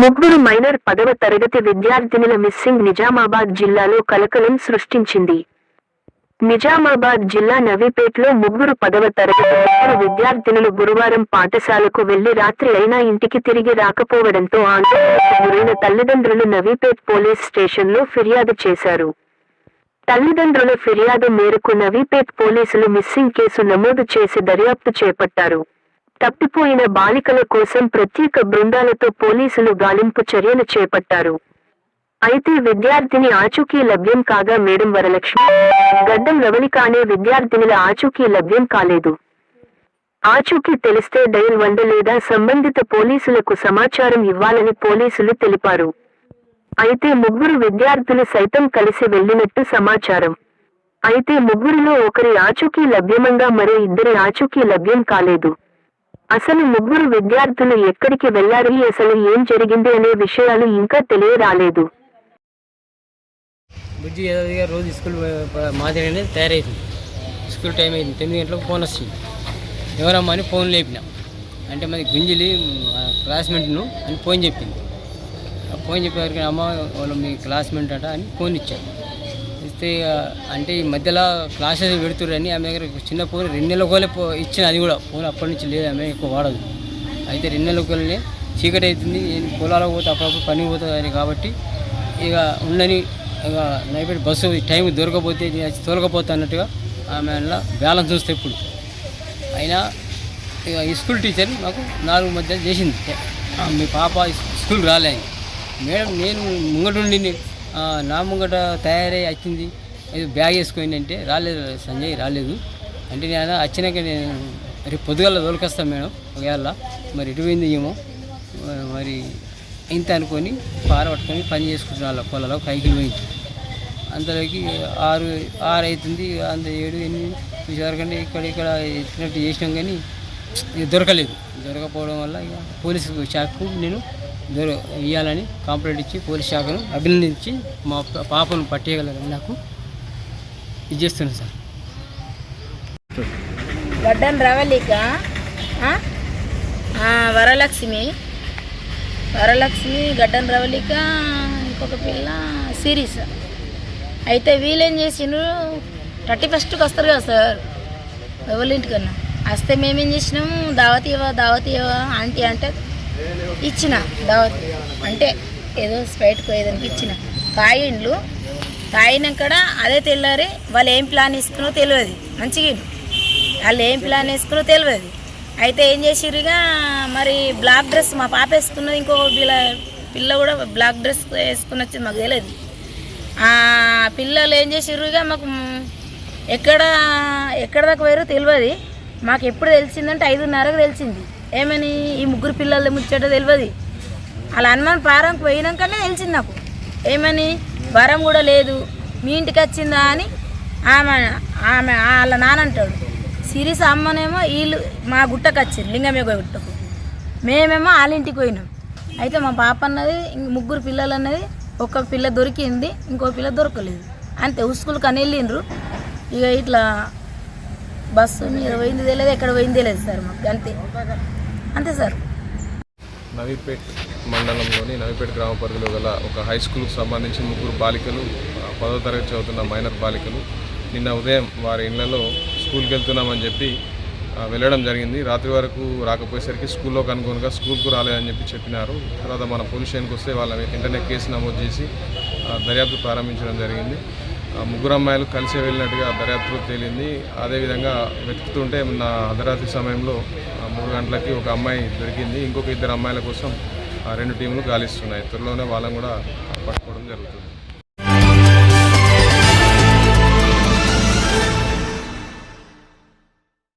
ముగ్గురు మైనర్ పదవ తరగతి విద్యార్థినుల మిస్సింగ్ నిజామాబాద్ జిల్లాలో కలకలం సృష్టించింది. నిజామాబాద్ జిల్లా నవీపేట్లో ముగ్గురు పదవ తరగతి ముగ్గురు విద్యార్థినులు గురువారం పాఠశాలకు వెళ్ళి రాత్రి అయినా ఇంటికి తిరిగి రాకపోవడంతో ఆందోళనకు గురైన తల్లిదండ్రులు నవీపేట్ పోలీస్ స్టేషన్లో ఫిర్యాదు చేశారు. తల్లిదండ్రుల ఫిర్యాదు మేరకు నవీపేట్ పోలీసులు మిస్సింగ్ కేసు నమోదు చేసి దర్యాప్తు చేపట్టారు. తప్పిపోయిన బాలికల కోసం ప్రత్యేక బృందాలతో పోలీసులు గాలింపు చర్యలు చేపట్టారు. అయితే విద్యార్థిని ఆచూకీ లభ్యం కాగా మేడం వరలక్ష్మి. గడ్డం రవళిక అనే విద్యార్థినుల ఆచూకీ లభ్యం కాలేదు. ఆచూకీ తెలిస్తే డైల్ వంద లేదా సంబంధిత పోలీసులకు సమాచారం ఇవ్వాలని పోలీసులు తెలిపారు. అయితే ముగ్గురు విద్యార్థులు సైతం కలిసి వెళ్ళినట్టు సమాచారం. అయితే ముగ్గురిలో ఒకరి ఆచూకీ లభ్యమంగా మరో ఇద్దరి ఆచూకీ లభ్యం కాలేదు. అసలు ముగ్గురు విద్యార్థులు ఎక్కడికి వెళ్ళారు అసలు ఏం జరిగింది అనే విషయాలు ఇంకా తెలియరాలేదు. బుజ్జి ఏదో రోజు స్కూల్ మాదిరి అనేది తయారైంది. స్కూల్ టైం అయింది. తొమ్మిది గంటలకు ఫోన్ వస్తుంది. ఎవరమ్మా అని ఫోన్ లేపిన. అంటే మాది గుంజిలి క్లాస్మేట్ను అని ఫోన్ చెప్పింది. ఆ ఫోన్ చెప్పేవారికి అమ్మ వాళ్ళు మీ క్లాస్మేట్ అట అని ఫోన్ ఇచ్చారు. ఇస్తే ఇక అంటే ఈ మధ్యలో క్లాసెస్ పెడుతుర్రని ఆమె దగ్గర చిన్న ఫోన్ రెండు నెలల కోలే పో ఇచ్చిన అది కూడా. ఫోన్ అప్పటి నుంచి లేదు ఆమె ఎక్కువ వాడదు. అయితే రెండు నెలల కోలనే చీకటి అవుతుంది నేను పొలాలకు పోతే అప్పుడప్పుడు పని పోతుంది కాబట్టి ఇక ఉండని ఇక లైబ్రరీ బస్సు టైం దొరకపోతే తోలకపోతే అన్నట్టుగా ఆమె అలా బ్యాలెన్స్ చూస్తే ఇప్పుడు. అయినా ఇక ఈ స్కూల్ టీచర్ నాకు నాలుగు మధ్య చేసింది. మీ పాప స్కూల్ రాలే. మేడం నేను ముంగటుండి నా ముంగట తయారై వచ్చింది. ఏదో బ్యాగ్ వేసుకుంది అంటే రాలేదు సంజయ్ రాలేదు. అంటే నేను వచ్చినాక నేను రేపు పొద్దుగల తోలుకొస్తాను మేడం ఒకవేళ మరి ఎటు పోయింది ఏమో. మరి ఇంత అనుకొని పార పట్టుకొని పని చేసుకుంటున్నాను వాళ్ళ పొలలో పోయింది. అంతలోకి ఆరు ఆరు అవుతుంది. అంత ఏడు ఎనిమిది చూసేవరకంటే ఇక్కడ ఇక్కడ ఎత్తినట్టు చేసినాం కానీ ఇక దొరకలేదు. దొరకపోవడం వల్ల ఇక పోలీసు షాక్కు నేను దొర ఇవ్వాలని కంప్లైంట్ ఇచ్చి పోలీస్ శాఖను అభినందించి మా పాపను పట్టేయగలరని నాకు ఇది చేస్తున్నాను సార్. గడ్డం రవలిక వరలక్ష్మి. వరలక్ష్మి గడ్డన్ రవలిక ఇంకొక పిల్ల సిరీస్ అయితే వీళ్ళేం చేసిండ్రు? థర్టీ ఫస్ట్కి వస్తారు కదా సార్ ఎవరింటికన్నా వస్తే మేమేం చేసినాము? దావత్ ఇవ్వ ఆంటీ అంటే ఇచ్చిన. దావత్ అంటే ఏదో స్ప్రైట్కో పోయేదానికి ఇచ్చిన. తాగిండ్లు తాగినాకడ అదే తెల్లారి వాళ్ళు ఏం ప్లాన్ వేసుకున్నో తెలియదు మంచిగా వాళ్ళు ఏం ప్లాన్ వేసుకున్నో తెలియదు అయితే ఏం చేసిరుగా మరి బ్లాక్ డ్రెస్ మా పాప వేసుకున్నది ఇంకో పిల్ల పిల్ల కూడా బ్లాక్ డ్రెస్ వేసుకుని వచ్చింది మాకు తెలియదు ఆ పిల్లలు ఏం చేసిరుగా మాకు ఎక్కడ ఎక్కడ దాకా పోయారో తెలియదు మాకు ఎప్పుడు తెలిసిందంటే ఐదున్నరకు తెలిసింది. ఏమని ఈ ముగ్గురు పిల్లల్ని ముచ్చట తెలియదు అలా హనుమాన్ పారంకి పోయినాకనే తెలిసింది నాకు. ఏమని? వరం కూడా లేదు. మీ ఇంటికి వచ్చిందా అని ఆమె ఆమె వాళ్ళ నానంటాడు అంటాడు. సిరిస్ అమ్మనేమో వీళ్ళు మా గుట్టకు వచ్చింది లింగమేగ గుట్టకు. మేమేమో వాళ్ళ ఇంటికి పోయినాం. అయితే మా పాప అన్నది ముగ్గురు పిల్లలు అన్నది ఒక పిల్ల దొరికింది ఇంకో పిల్ల దొరకలేదు. అంతే ఉస్కూల్కి అని వెళ్ళిండ్రు ఇక ఇట్లా బస్సు మీద పోయింది తెలియదు ఎక్కడ పోయింది తెలియదు సార్ మాకు అంతే. అంతే సార్. నవీపేట్ మండలంలోని నవీపేట్ గ్రామ పరిధిలో గల ఒక హై స్కూల్కి సంబంధించి ముగ్గురు బాలికలు పదో తరగతి చదువుతున్న మైనర్ బాలికలు నిన్న ఉదయం వారి ఇళ్ళలో స్కూల్కి వెళ్తున్నామని చెప్పి వెళ్ళడం జరిగింది. రాత్రి వరకు రాకపోయేసరికి స్కూల్లో కనుగొనగా స్కూల్కు రాలేదని చెప్పి చెప్పినారు. తర్వాత మన పోలీస్ స్టేషన్కి వస్తే వాళ్ళ వెంటనే కేసు నమోదు చేసి ఆ, దర్యాప్తు ప్రారంభించడం జరిగింది. ముగ్గురు అమ్మాయిలు కలిసి వెళ్ళినట్టుగా దర్యాప్తులో తేలింది. అదేవిధంగా వెతుకుతుంటే నా అర్ధరాత్రి సమయంలో ఆ, మూడు గంటలకి ఒక అమ్మాయి దొరికింది. ఇంకొక ఇద్దరు అమ్మాయిల కోసం ఆ, రెండు టీంలు గాలిస్తున్నాయి. త్వరలోనే వాళ్ళని కూడా పట్టుకోవడం జరుగుతుంది.